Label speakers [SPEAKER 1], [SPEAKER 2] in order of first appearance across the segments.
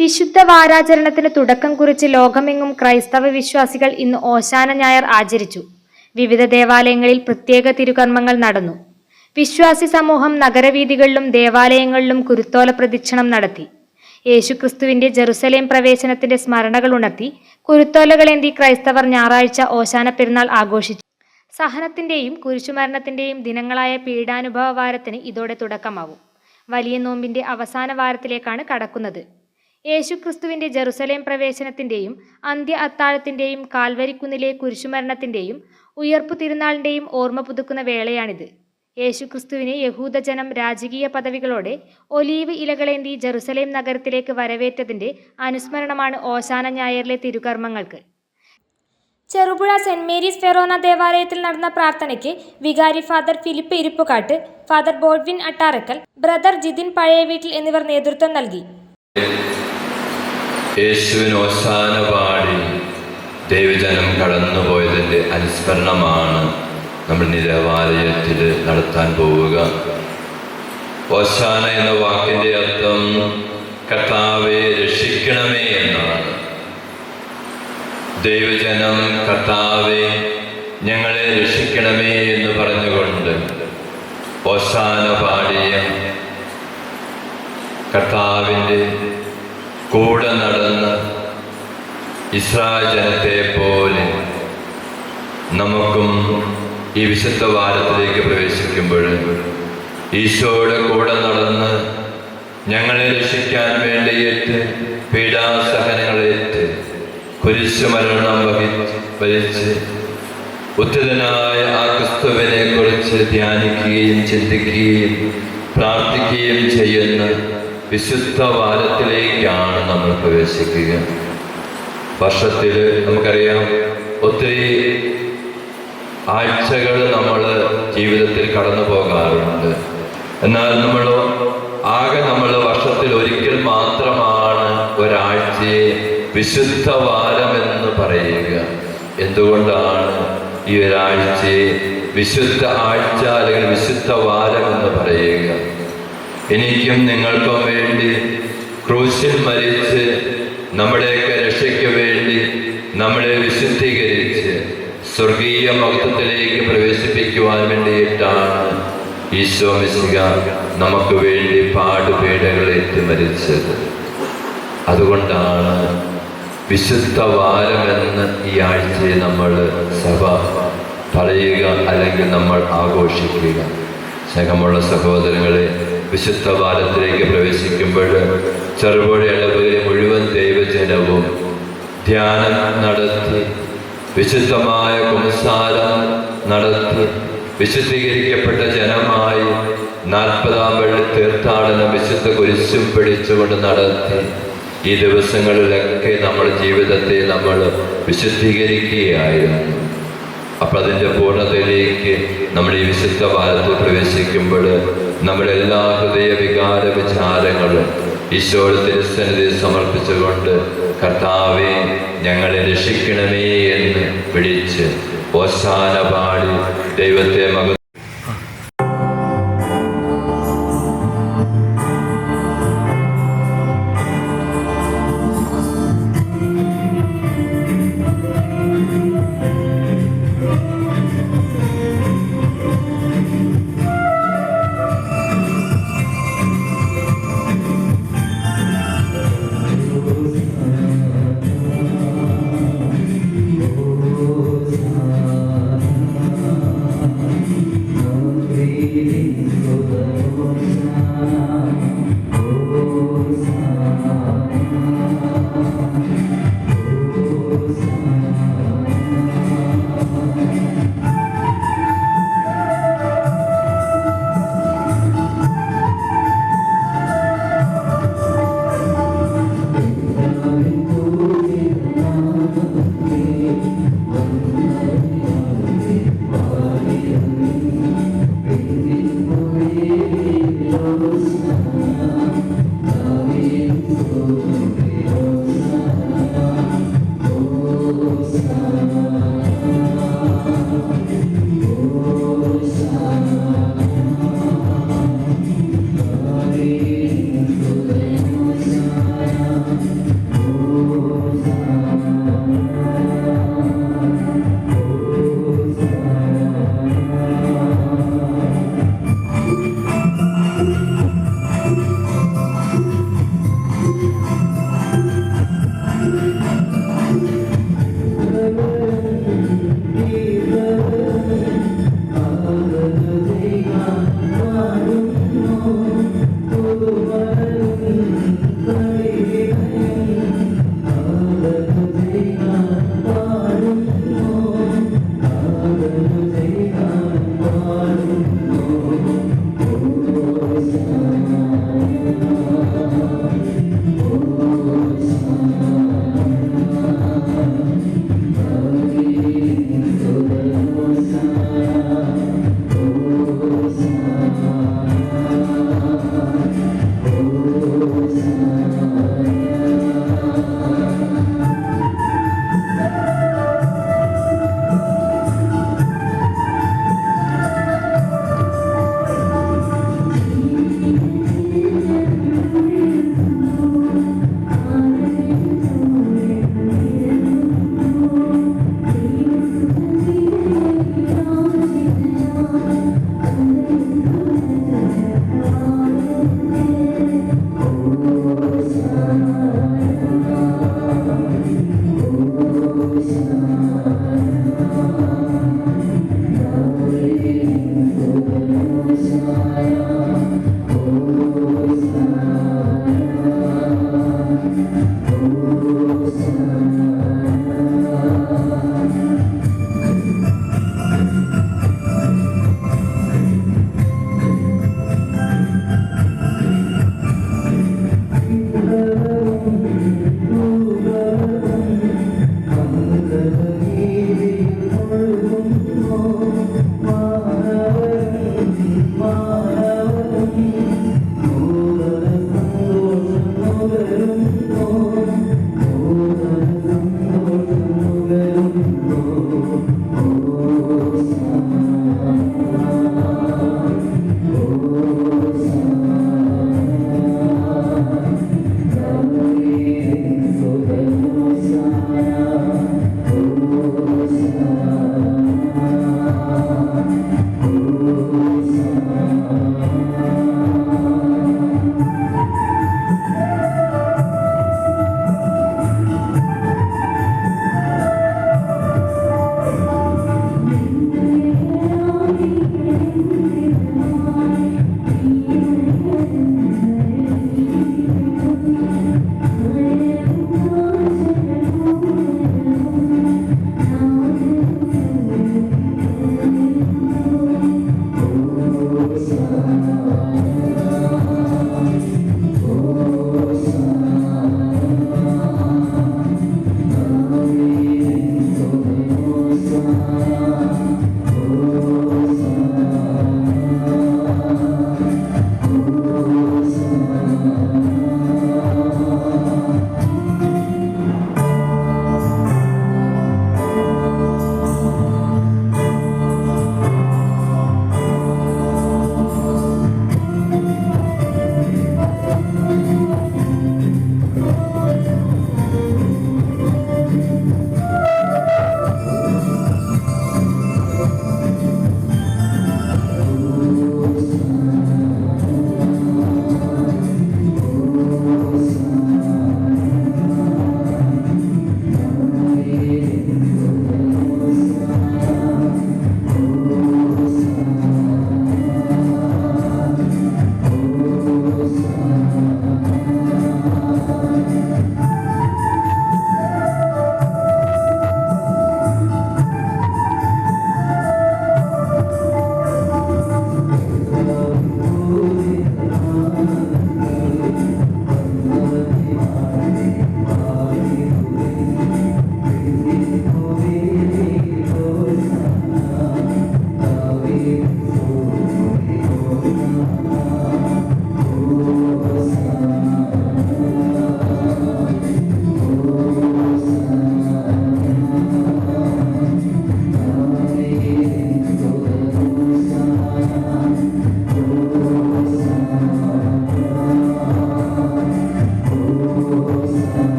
[SPEAKER 1] വിശുദ്ധ വാരാചരണത്തിന് തുടക്കം കുറിച്ച് ലോകമെങ്ങും ക്രൈസ്തവ വിശ്വാസികൾ ഇന്ന് ഓശാന ഞായർ ആചരിച്ചു. വിവിധ ദേവാലയങ്ങളിൽ പ്രത്യേക തിരുകർമ്മങ്ങൾ നടന്നു. വിശ്വാസി സമൂഹം നഗരവീഥികളിലും ദേവാലയങ്ങളിലും കുരുത്തോല പ്രദക്ഷിണം നടത്തി. യേശുക്രിസ്തുവിന്റെ ജെറുസലേം പ്രവേശനത്തിന്റെ സ്മരണകൾ ഉണർത്തി കുരുത്തോലകളേന്തി ക്രൈസ്തവർ ഞായറാഴ്ച ഓശാന പെരുന്നാൾ ആഘോഷിച്ചു. സഹനത്തിന്റെയും കുരിശുമരണത്തിന്റെയും ദിനങ്ങളായ പീഡാനുഭവ വാരത്തിന് ഇതോടെ തുടക്കമാവും. വലിയ നോമ്പിന്റെ അവസാന വാരത്തിലേക്കാണ് കടക്കുന്നത്. യേശുക്രിസ്തുവിന്റെ ജെറുസലേം പ്രവേശനത്തിന്റെയും അന്ത്യ അത്താഴത്തിന്റെയും കാൽവരിക്കുന്നിലെ കുരിശുമരണത്തിന്റെയും ഉയർപ്പു തിരുനാളിന്റെയും ഓർമ്മ പുതുക്കുന്ന വേളയാണിത്. യേശുക്രിസ്തുവിനെ യഹൂദജനം രാജകീയ പദവികളോടെ ഒലീവ് ഇലകളേന്തി ജെറുസലേം നഗരത്തിലേക്ക് വരവേറ്റതിന്റെ അനുസ്മരണമാണ് ഓശാന ഞായറിലെ തിരുകർമ്മങ്ങൾക്ക്. ചെറുപുഴ സെന്റ് മേരീസ് ഫെറോന ദേവാലയത്തിൽ നടന്ന പ്രാർത്ഥനയ്ക്ക് വികാരി father Philip Irippukattu father Bodwin Attarakkal brother Jithin പഴയ വീട്ടിൽ എന്നിവർ നേതൃത്വം നൽകി.
[SPEAKER 2] ദൈവജനം കടന്നുപോയതിന്റെ അനുസ്മരണമാണ് നമ്മൾ നിരവാലയത്തിൽ നടത്താൻ പോവുക. ഓശാന എന്ന വാക്കിന്റെ അർത്ഥം കർത്താവെ രക്ഷിക്കണമേ എന്നാണ് ദൈവജനം കർത്താവെ ഞങ്ങളെ രക്ഷിക്കണമേ എന്ന് പറഞ്ഞുകൊണ്ട് ഓശാന പാടിയ കർത്താവിന്റെ കൂടെ നടന്ന ഇസ്രായേൽ ജനത്തെ പോലെ നമുക്കും ഈ വിശുദ്ധ വാരത്തിലേക്ക് പ്രവേശിക്കുമ്പോൾ ഈശോയുടെ കൂടെ നടന്ന് ഞങ്ങളെ രക്ഷിക്കാൻ വേണ്ടിയേറ്റ് പീഡാസഹനങ്ങളേറ്റ് കുരിശുമരണം വഹിച്ച് വഹിച്ച് ഉത്തിതനായ ആ ക്രിസ്തുവിനെ കുറിച്ച് ധ്യാനിക്കുകയും ചിന്തിക്കുകയും പ്രാർത്ഥിക്കുകയും ചെയ്യുന്ന വിശുദ്ധ വാരത്തിലേക്കാണ് നമ്മൾ പ്രവേശിക്കുക. വർഷത്തിൽ നമുക്കറിയാം ഒത്തിരി ആഴ്ചകൾ നമ്മൾ ജീവിതത്തിൽ കടന്നു പോകാറുണ്ട്. എന്നാൽ നമ്മൾ ആകെ നമ്മൾ വർഷത്തിൽ ഒരിക്കൽ മാത്രമാണ് ഒരാഴ്ചയെ വിശുദ്ധ വാരം എന്ന് പറയുക. എന്തുകൊണ്ടാണ് ഈ ഒരാഴ്ചയെ വിശുദ്ധ ആഴ്ച അല്ലെങ്കിൽ വിശുദ്ധ വാരം എന്ന് പറയുക? എനിക്കും നിങ്ങൾക്കും വേണ്ടി ക്രൂശിൽ മരിച്ച് നമ്മുടെയൊക്കെ രക്ഷയ്ക്ക് വേണ്ടി നമ്മളെ വിശുദ്ധീകരിച്ച് സ്വർഗീയ മഹത്വത്തിലേക്ക് പ്രവേശിപ്പിക്കുവാൻ വേണ്ടിയിട്ടാണ് ഈശോ മിശിക നമുക്ക് വേണ്ടി പാടുപീഠകളേറ്റ് മരിച്ചത് അതുകൊണ്ടാണ് വിശുദ്ധ വാരമെന്ന് ഈ ആഴ്ചയെ നമ്മൾ സഭ പറയുക അല്ലെങ്കിൽ നമ്മൾ ആഘോഷിക്കുക. സ്നേഹമുള്ള സഹോദരങ്ങളെ വിശുദ്ധ വാരത്തിലേക്ക് പ്രവേശിക്കുമ്പോൾ ചെറുപുഴ ഇടവകയിലെ മുഴുവൻ ദൈവജനവും ധ്യാനം നടത്തി വിശുദ്ധമായ കുംസാരം നടത്തി വിശുദ്ധീകരിക്കപ്പെട്ട ജനമായി നാൽപ്പതാം വെള്ളി തീർത്ഥാടനം വിശുദ്ധ കുരിശും പിടിച്ചുകൊണ്ട് നടത്തി ഈ ദിവസങ്ങളിലൊക്കെ നമ്മുടെ ജീവിതത്തെ നമ്മൾ വിശുദ്ധീകരിക്കുകയായിരുന്നു. അപ്പം അതിന്റെ പൂർണതയിലേക്ക് നമ്മൾ ഈ വിശുദ്ധ വാരത്തിൽ പ്രവേശിക്കുമ്പോൾ നമ്മുടെ എല്ലാ ഹൃദയ വികാര വിചാരങ്ങളും ഈശോയുടെ തിരുസന്നിധി സമർപ്പിച്ചുകൊണ്ട് കർത്താവെ ഞങ്ങളെ രക്ഷിക്കണമേ എന്ന് വിളിച്ച് ഓശാന പാടി ദൈവത്തെ മക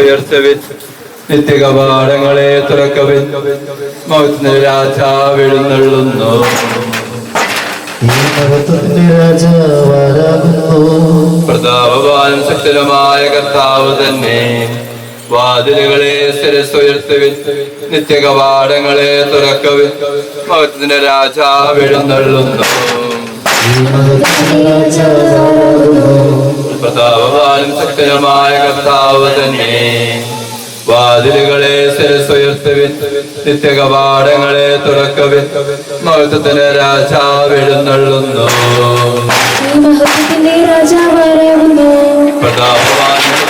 [SPEAKER 2] ഉയർത്തവിൻ നിത്യകപാടങ്ങളെ തുറക്കവിൻ. മൗത്തിന്
[SPEAKER 3] മഹത്വത്തിന്റെ രാജാവാരാകുന്നു
[SPEAKER 2] പ്രതാപവാനും ശക്തനുമായ കർത്താവ് തന്നെ. വാതിലുകളെ ശിരസ്സുയർത്തുവിൻ നിത്യകവാടങ്ങളെ തുറക്കവിൻ. മൗത്തിന്
[SPEAKER 3] മഹത്വത്തിന്റെ രാജാവാരാകുന്നു
[SPEAKER 2] പ്രതാപവാനും ശക്തനുമായ കർത്താവ് തന്നെ. വാതിലുകളെ ശിരസ്സുയർത്തുവിൻ നിത്യകവാടങ്ങളെ തുറക്കവിൻ മഹത്വത്തിന്
[SPEAKER 4] മഹത്വത്തിന്റെ രാജാവാരാകുന്നു
[SPEAKER 2] പ്രതാപവാനും